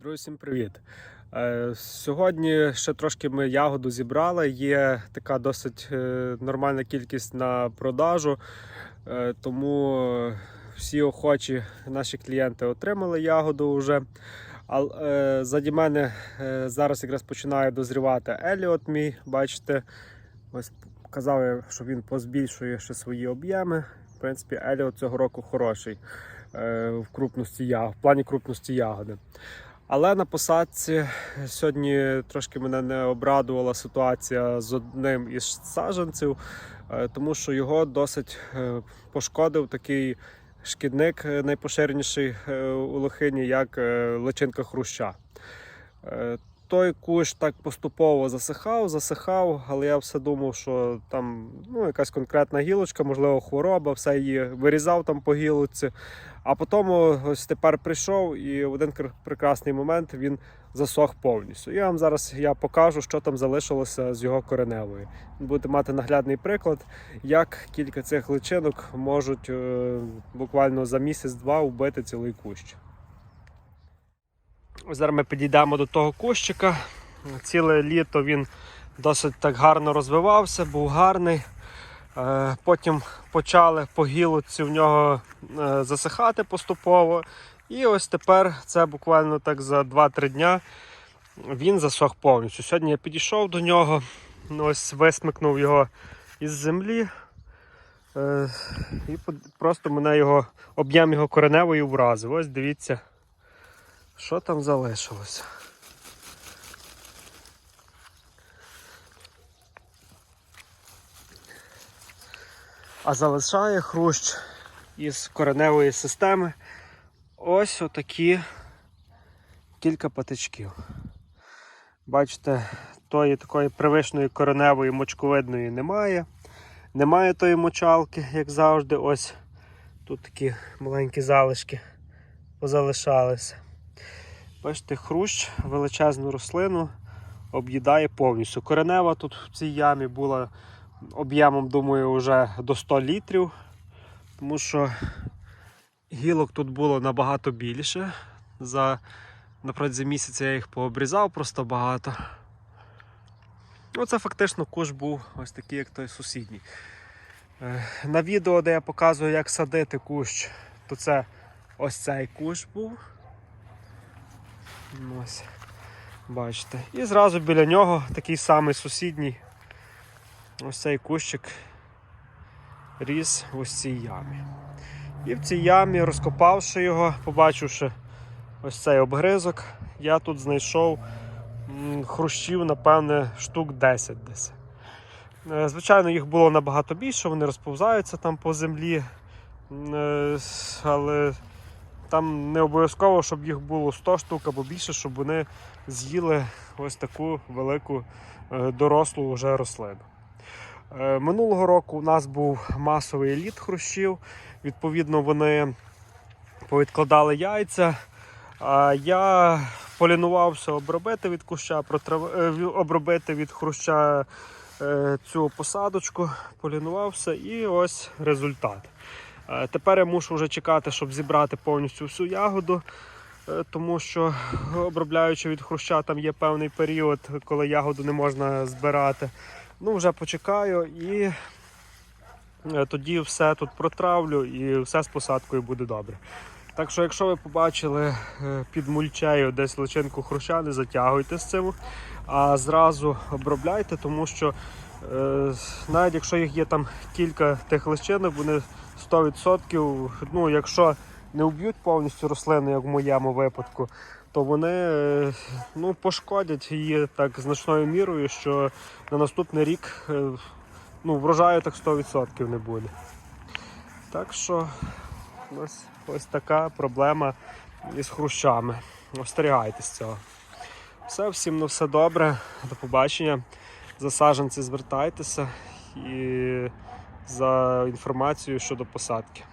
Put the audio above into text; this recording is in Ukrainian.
Друзі, всім привіт! Е, Сьогодні ще трошки ми ягоду зібрали. Є така досить е, нормальна кількість на продажу, е, тому всі охочі наші клієнти отримали ягоду вже. А заді мене зараз якраз починає дозрівати Еліот мій. Бачите, ось казав я, що він позбільшує ще свої об'єми. В принципі, Еліот цього року хороший в крупності ягод, в плані крупності ягоди. Але на посадці сьогодні трошки мене не обрадувала ситуація з одним із саджанців, е, тому що його досить е, пошкодив такий шкідник е, найпоширеніший е, у лохині, як е, личинка хруща. Той кущ так поступово засихав, засихав, але я все думав, що там ну, якась конкретна гілочка, можливо, хвороба, все її вирізав там по гілочці. А потім ось тепер прийшов і в один прекрасний момент він засох повністю. Я вам зараз я покажу, що там залишилося з його кореневої. Будете мати наглядний приклад, як кілька цих личинок можуть е, буквально за місяць-два вбити цілий кущ. Зараз ми підійдемо до того кущика. Ціле літо він досить так гарно розвивався, був гарний. Е, Потім почали по гілоці в нього е, засихати поступово. І ось тепер це буквально так за 2-3 дня він засох повністю. Сьогодні я підійшов до нього, ну, ось висмикнув його із землі. Е, І просто мене його об'єм його кореневої вразив. Ось дивіться, що там залишилося. А залишає хрущ із кореневої системи ось отакі кілька патичків. Бачите, тої такої привичної кореневої мочковидної немає. Немає тої мочалки, як завжди. Ось тут такі маленькі залишки позалишалися. Бачите, хрущ величезну рослину об'їдає повністю. Коренева тут в цій ямі була об'ємом, думаю, вже до 100 літрів, тому що гілок тут було набагато більше. За на протязі місяця я їх пообрізав просто багато. Оце фактично куш був ось такий, як той сусідній. Е, На відео, де я показую, як садити кущ, то це ось цей кущ був. Ось, бачите. І зразу біля нього такий самий сусідній ось цей кущик ріс в ось цій ямі. І в цій ямі, розкопавши його, побачивши ось цей обгризок, я тут знайшов хрущів, напевне, штук 10 десь. Е, Звичайно, їх було набагато більше, вони розповзаються там по землі, е, але там не обов'язково, щоб їх було 100 штук або більше, щоб вони з'їли ось таку велику е, дорослу вже рослину. Е, Минулого року у нас був масовий літ хрущів. Відповідно, вони повідкладали яйця. А я полінувався обробити від куща, е, обробити від хруща цю посадочку, полінувався і ось результат. Е, Тепер я мушу вже чекати, щоб зібрати повністю всю ягоду, е, тому що обробляючи від хруща, там є певний період, коли ягоду не можна збирати. Ну, вже почекаю і е, тоді все тут протравлю і все з посадкою буде добре. Так що, якщо ви побачили під мульчею десь личинку хруща, не затягуйте з цим, а зразу обробляйте, тому що навіть якщо їх є там кілька тих личинок, вони 100%, ну, якщо не вб'ють повністю рослину, як в моєму випадку, то вони е, ну, пошкодять її так значною мірою, що на наступний рік е, ну, врожаю так 100% не буде. Так що ось, ось така проблема із хрущами. Остерігайтесь цього. Все, всім на все добре. До побачення. За саджанці звертайтеся і за інформацією щодо посадки.